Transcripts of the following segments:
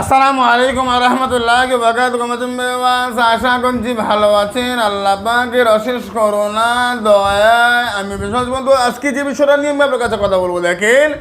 আসসালামু আলাইকুম রহমতুল্লাহ বাকাতুকুম আশা করছি ভালো আছেন। আল্লাহ পাকের অশেষ করোনা দয়ায় আমি বিশ্বাস বলব আজকে যে বিষয়টা নিয়ে আমি আপনার কাছে কথা বলব, দেখেন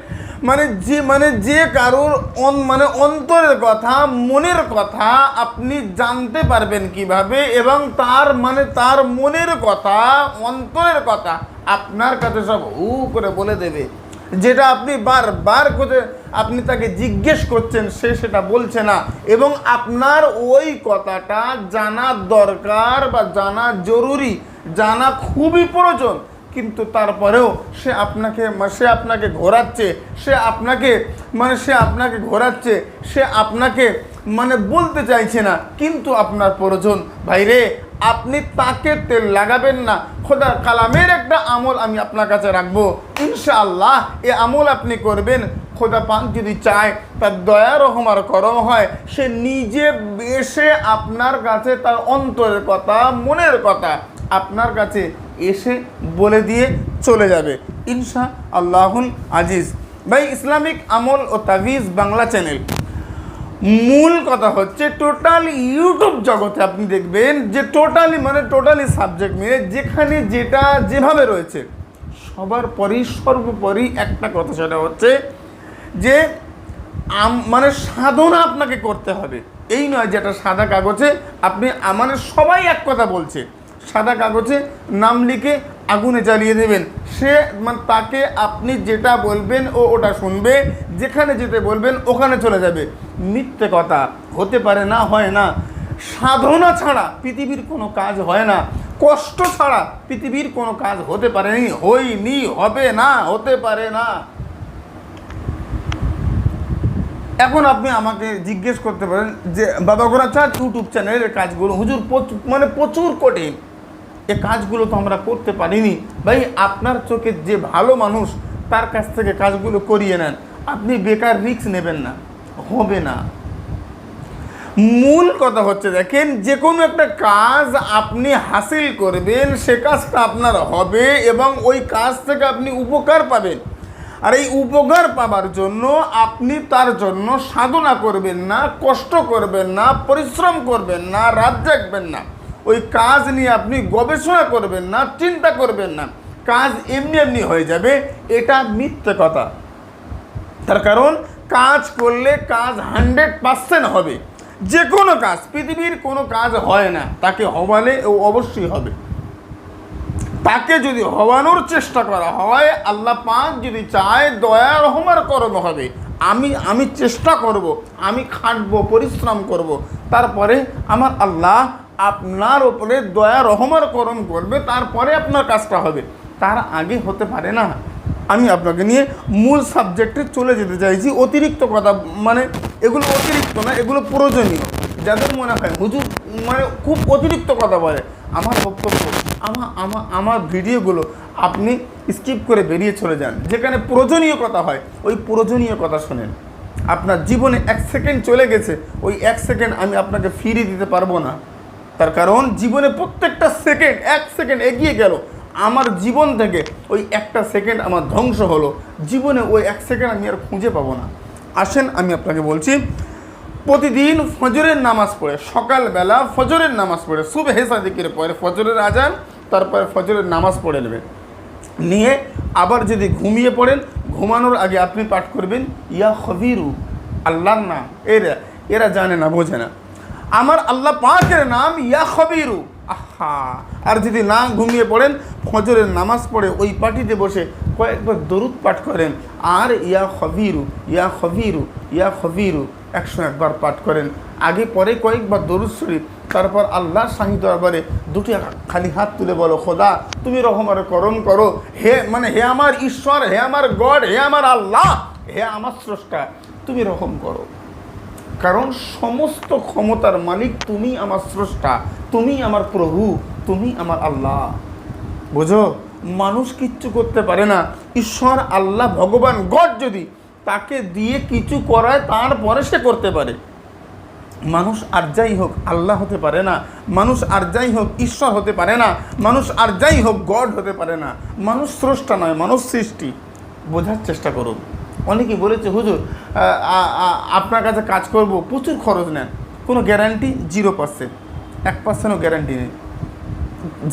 মানে যে মানে যে কারোর অন- মানে অন্তরের কথা, মনের কথা আপনি জানতে পারবেন কীভাবে, এবং তার মানে তার মনের কথা, অন্তরের কথা আপনার কাছে সব হু করে বলে দেবে। যেটা আপনি বারবার করে আপনি তাকে জিজ্ঞেস করছেন, সে সেটা বলছে না। এবং আপনার ওই কথাটা জানা দরকার বা জানা জরুরি, জানা খুবই প্রয়োজন। কিন্তু তারপরেও সে আপনাকে সে আপনাকে ঘোরাচ্ছে, সে আপনাকে মানে সে আপনাকে ঘোরাচ্ছে, সে আপনাকে মানে বলতে চাইছে না। কিন্তু আপনার প্রয়োজন, ভাইরে আপনি তাকে তেল লাগাবেন না। খোদার কালামের একটা আমল আমি আপনার কাছে রাখব। ইনশাআল্লাহ, এ আমল আপনি করবেন। খোদা পাক যদি চায়, তার দয়া রহমার করম হয়, সে নিজে এসে আপনার কাছে তার অন্তরের কথা, মনের কথা আপনার কাছে এসে বলে দিয়ে চলে যাবে। ইনশা আল্লাহুল আজিজ। ভাই, ইসলামিক আমল ও তাভিজ বাংলা চ্যানেল। মূল কথা হচ্ছে টোটাল ইউটিউব জগতে আপনি দেখবেন যে টোটালি মানে টোটালি সাবজেক্ট মিলে যেখানে যেটা যেভাবে রয়েছে, সবার পরই সর্বোপরি একটা কথা সেটা হচ্ছে যে মানে সাধনা আপনাকে করতে হবে। এই নয় যেটা সাদা কাগজে আপনি মানে সবাই এক কথা বলছে। সাদা কাগজে নাম লিখে আগুনে জ্বালিয়ে দেবেন। সে মানে তাকে আপনি যেটা বলবেন ও ওটা শুনবে, যেখানে যেতে বলবেন ওখানে চলে যাবে। মিথ্যে কথা, হতে পারে না, হয় না। সাধনা ছাড়া পৃথিবীর কোনো কাজ হয় না। কষ্ট ছাড়া পৃথিবীর কোনো কাজ হতে পারেনি হয়নি, হবে না, হতে পারে না। এখন আপনি আমাকে জিজ্ঞেস করতে পারেন যে, বাবা গোরা চাঁদ ইউটিউব চ্যানেলের কাজগুলো, হুজুর মানে প্রচুর কঠিন। এ কাজগুলো তো আমরা করতে পারিনি। ভাই, আপনার চোখে যে ভালো মানুষ, তার কাছ থেকে কাজগুলো করিয়ে নেন। আপনি বেকার রিক্স নেবেন না। হবে না। মূল কথা হচ্ছে, দেখেন, যে কোনো একটা কাজ আপনি হাসিল করবেন, সে কাজটা আপনার হবে এবং ওই কাজ থেকে আপনি উপকার পাবেন। আর এই উপকার পাবার জন্য আপনি তার জন্য সাধনা করবেন না, কষ্ট করবেন না, পরিশ্রম করবেন না, রাত জাগবেন না। ওই কাজ নিয়ে আপনি গবেষণা করবেন না, চিন্তা করবেন না। কাজ এমনি এমনি হয়ে যাবে, এটা মিথ্যে কথা। তার কারণ, কাজ করলে কাজ হান্ড্রেড পার্সেন্ট হবে। যে কোনো কাজ, পৃথিবীর কোনো কাজ হয় না, তাকে হবালে ও অবশ্যই হবে। তাকে যদি হওয়ানোর চেষ্টা করা হয়, আল্লাহ পাক যদি চায়, দয়া রহমার কর্ম হবে। আমি আমি চেষ্টা করব, আমি খাটবো, পরিশ্রম করব। তারপরে আমার আল্লাহ আপনার ওপরে দয়া রহমার করম করবে, তারপরে আপনার কাজটা হবে। তার আগে হতে পারে না। আমি আপনাকে নিয়ে মূল সাবজেক্টে চলে যেতে চাইছি। অতিরিক্ত কথা মানে এগুলো অতিরিক্ত না, এগুলো প্রয়োজনীয়। যাদের মনে হয়, হুজুর মানে খুব অতিরিক্ত কথা বলে। আমার বক্তব্য, আমার আমার আমার ভিডিওগুলো আপনি স্কিপ করে বেরিয়ে চলে যান। যেখানে প্রয়োজনীয় কথা হয়, ওই প্রয়োজনীয় কথা শোনেন। আপনার জীবনে এক সেকেন্ড চলে গেছে, ওই এক সেকেন্ড আমি আপনাকে ফিরিয়ে দিতে পারব না। তার কারণ জীবনে প্রত্যেকটা সেকেন্ড, এক সেকেন্ড এগিয়ে গেল। আমার জীবন থেকে ওই একটা সেকেন্ড আমার ধ্বংস হলো। জীবনে ওই এক সেকেন্ড আমি আর খুঁজে পাবো না। আসেন, আমি আপনাকে বলছি, প্রতিদিন ফজরের নামাজ পড়ে, সকালবেলা ফজরের নামাজ পড়ে, শুভ হেসা দিকের পরে ফজরের আজান, তারপরে ফজরের নামাজ পড়ে নেবেন। নিয়ে আবার যদি ঘুমিয়ে পড়েন, ঘুমানোর আগে আপনি পাঠ করবেন, ইয়া হবিরু আল্লাহর নাম। এরা এরা জানে না, বোঝে না। আমার আল্লাহ পাকের নাম ইয়া খবিরু। আহা। আর যদি না ঘুমিয়ে পড়েন, ফজরের নামাজ পড়ে ওই পাটিতে বসে কয়েকবার দরুদ পাঠ করেন, আর ইয়া খবিরু ইয়া খবিরু ইয়া খবিরু, একশো একবার পাঠ করেন। আগে পরে কয়েকবার দরুদ শরীফ, তারপর আল্লাহ শাহী দরবারে দুটি খালি হাত তুলে বলো, খোদা, তুমি রহমার করম করো। হে মানে হে আমার ঈশ্বর, হে আমার গড, হে আমার আল্লাহ, হে আমার স্রষ্টা, তুমি রহম করো। কারণ সমস্ত ক্ষমতার মালিক তুমি আমার স্রষ্টা, তুমি আমার প্রভু, তুমি আমার আল্লাহ। বোঝো? মানুষ কিচ্ছু করতে পারে না। ঈশ্বর, আল্লাহ, ভগবান, গড যদি তাকে দিয়ে কিছু করায়, তারপরে সে করতে পারে। মানুষ আর যাই হোক, আল্লাহ হতে পারে না। মানুষ আর যাই হোক, ঈশ্বর হতে পারে না। মানুষ আর যাই হোক, গড হতে পারে না। মানুষ স্রষ্টা নয়, মানুষ সৃষ্টি। বোঝার চেষ্টা করুন। অনেকেই বলেছে, হুজুর আপনার কাছে কাজ করব, প্রচুর খরচ নেন। কোনো গ্যারান্টি জিরো পার্সেন্ট এক পার্সেন্টও গ্যারান্টি নেই।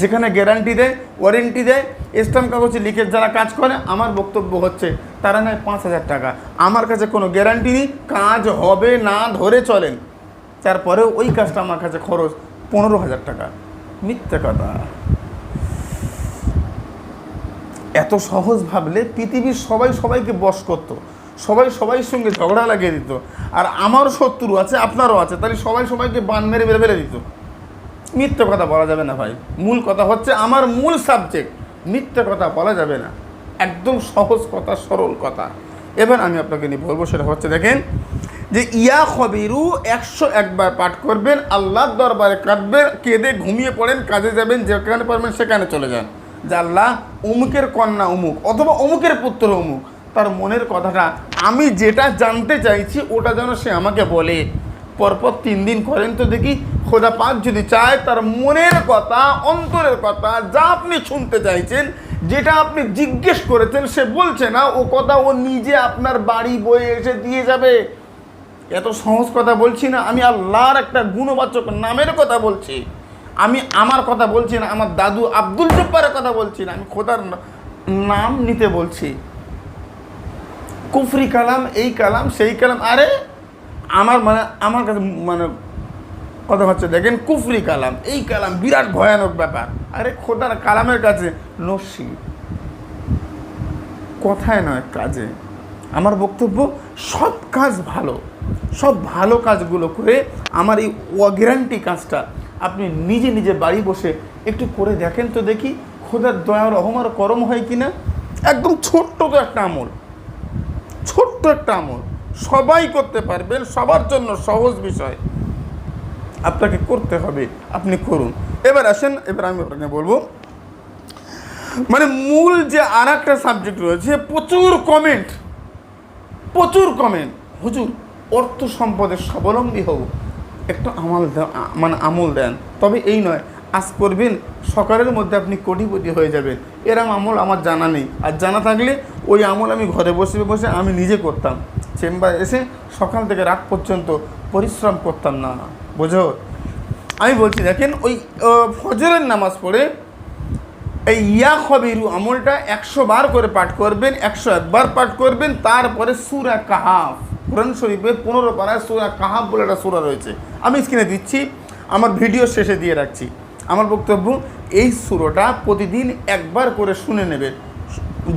যেখানে গ্যারান্টি দেয় ওয়ারেন্টি দেয় স্ট্যাম্প কাগজে লিখে যারা কাজ করে, আমার বক্তব্য হচ্ছে, তারা নেয় পাঁচ হাজার টাকা। আমার কাছে কোনো গ্যারান্টি নেই, কাজ হবে না, ধরে চলেন। তারপরেও ওই কাজটা আমার কাছে খরচ পনেরো হাজার টাকা। মিথ্যে কথা। এত সহজ ভাবলে পৃথিবীর সবাই সবাইকে বশ করতো। সবাই সবাইয়ের সঙ্গে ঝগড়া লাগিয়ে দিত। আর আমারও শত্রু আছে, আপনারও আছে, তাহলে সবাই সবাইকে বান মেরে মেরে মেরে দিত। মিথ্যে কথা বলা যাবে না ভাই। মূল কথা হচ্ছে আমার মূল সাবজেক্ট মিথ্যে কথা বলা যাবে না। একদম সহজ কথা, সরল কথা। এবার আমি আপনাকে নিয়ে বলব, সেটা হচ্ছে দেখেন যে, ইয়া খবিরু, একশো একবার পাঠ করবেন, আল্লাহর দরবারে কাটবেন কেঁদে ঘুমিয়ে পড়েন, কাজে যাবেন, যেখানে পারবেন সেখানে চলে যান। যে আল্লাহ অমুকের কন্যা অমুক অথবা অমুকের পুত্র অমুক তার মনের কথাটা আমি যেটা জানতে চাইছি, ওটা যেন সে আমাকে বলে। পরপর তিন দিন করেন তো দেখি, খোদা পাক যদি চায় তার মনের কথা, অন্তরের কথা, যা আপনি শুনতে চাইছেন, যেটা আপনি জিজ্ঞেস করেছেন, সে বলছে না, ও কথা ও নিজে আপনার বাড়ি বয়ে এসে দিয়ে যাবে। এত সহজ কথা বলছি না, আমি আল্লাহর একটা গুণবাচক নামের কথা বলছি। আমি আমার কথা বলছি না, আমার দাদু আব্দুল জব্বারের কথা বলছি না, আমি খোদার নাম নিতে বলছি। কুফরি কালাম, এই কালাম, সেই কালাম, আরে আমার মানে আমার কাছে মানে কথা হচ্ছে, দেখেন কুফরি কালাম, এই কালাম বিরাট ভয়ানক ব্যাপার। আরে খোদার কালামের কাছে নস্যি কথায় নয়, কাজে। আমার বক্তব্য, সব কাজ ভালো। সব ভালো কাজগুলো করে আমার এই অগ্যারান্টি কাজটা আপনি নিজে নিজে বাড়ি বসে একটু করে দেখেন তো দেখি খোদার দয়ার রহমার করম হয় কি না একদম ছোট্ট তো একটা আমল। ছোট্ট একটা আমল। সবাই করতে পারবেন, সবার জন্য সহজ বিষয়। আপনাকে করতে হবে, আপনি করুন। এবার আসেন, এবার আমি আপনাকে বলব মানে মূল যে আর একটা সাবজেক্ট রয়েছে, প্রচুর কমেন্ট প্রচুর কমেন্ট হুজুর, অর্থ সম্পদের স্বাবলম্বী হব একটু আমল মানে আমল দেন। তবে এই নয়, আজ করবেন সকালের মধ্যে আপনি কোটিপতি হয়ে যাবেন। এরম আমল আমার জানা নেই। আর জানা থাকলে ওই আমল আমি ঘরে বসে বসে আমি নিজে করতাম। চেম্বারে এসে সকাল থেকে রাত পর্যন্ত পরিশ্রম করতাম না। বোঝো? আমি বলছি, দেখেন ওই ফজরের নামাজ পড়ে এই ইয়া খবিরু আমলটা একশো বার করে পাঠ করবেন, একশো একবার পাঠ করবেন, তারপরে সুরা কাহাফ। কোরআন শরীফে পনেরো পাড়ায় সুরা কাহাব বলে একটা সুরা রয়েছে। আমি স্ক্রিনে দিচ্ছি, আমার ভিডিও শেষে দিয়ে রাখছি। আমার বক্তব্য, এই সুরোটা প্রতিদিন একবার করে শুনে নেবেন।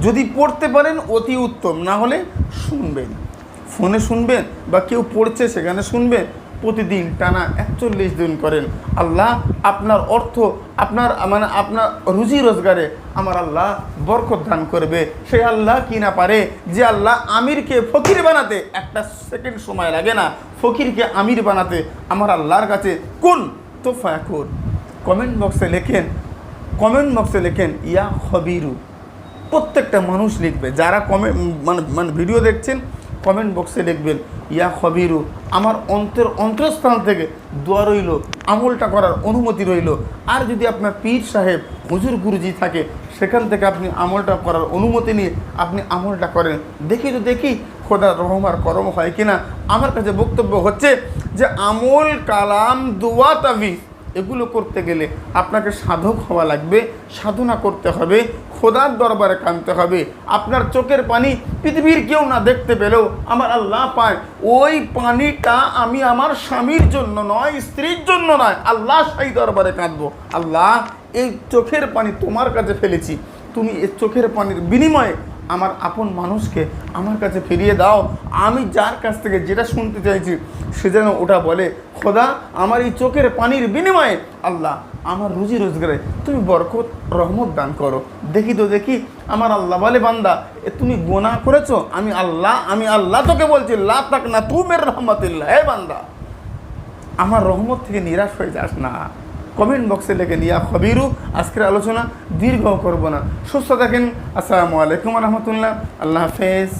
যদি পড়তে পারেন অতি উত্তম, না হলে শুনবেন। ফোনে শুনবেন বা কেউ পড়ছে সেখানে শুনবেন। প্রতিদিন টানা একচল্লিশ দিন করেন। আল্লাহ আপনার অর্থ, আপনার মানে আপনার রুজি রোজগারে আমার আল্লাহ বরকত দান করবে। সে আল্লাহ কি না পারে? যে আল্লাহ আমিরকে ফকির বানাতে একটা সেকেন্ড সময় লাগে না। ফকিরকে আমির বানাতে আমার আল্লাহর কাছে কোন তো ফায়াকুর কমেন্ট বক্সে লেখেন, কমেন্ট বক্সে লেখেন, ইয়া খবিরু। প্রত্যেকটা মানুষ লিখবে। যারা কমেন্ট মানে মানে ভিডিও দেখছেন কমেন্ট বক্সে লিখবেন ইয়া খবিরু, আমার অন্তর অন্তরস্থান থেকে দোয়া রইল, আমলটা করার অনুমতি রইল। আর যদি আপনার পীর সাহেব, হুজুর গুরুজি থাকে, সেখান থেকে আপনি আমলটা করার অনুমতি নিয়ে আপনি আমলটা করেন। দেখি তো দেখি খোদা রহমার করম হয় কিনা। আমার কাছে বক্তব্য হচ্ছে যে, আমল, কালাম, দোয়া, তাবিজ, এগুলো করতে গেলে আপনাকে সাধক হওয়া লাগবে, সাধনা করতে হবে। খোদার দরবারে কানতে হবে। আপনার চোখের পানি পৃথিবীর কেউ না দেখতে পেলেও আমার আল্লাহ পায়। ওই পানিটা আমি আমার স্বামীর জন্য নয়, স্ত্রীর জন্য নয়, আল্লাহ সেই দরবারে কাঁদবো। আল্লাহ, এই চোখের পানি তোমার কাছে ফেলেছি। তুমি এই চোখের পানির বিনিময়ে আমার আপন মানুষকে আমার কাছে ফিরিয়ে দাও। আমি যার কাছ থেকে যেটা শুনতে চাইছি, সে যেন ওটা বলে। খোদা, আমার এই চোখের পানির বিনিময়ে আল্লাহ আমার রুজি রোজগারে তুমি বরকত, রহমত দান করো। দেখি তো দেখি, আমার আল্লাহ বলে, বান্দা, এ তুমি গোনা করেছ? আমি আল্লাহ আমি আল্লাহ তোকে বলছি, লা তাক না তুমের রহমতুল্লাহ। হে বান্দা, আমার রহমত থেকে নিরাশ হয়ে যাস না। কমেন্ট বক্সে লেখে নিয়া, খবিরু, আজকের আলোচনা দীর্ঘ করব না। সুস্থ থাকেন। আসসালামু আলাইকুম রহমতুল্লাহ। আল্লাহ হাফেজ।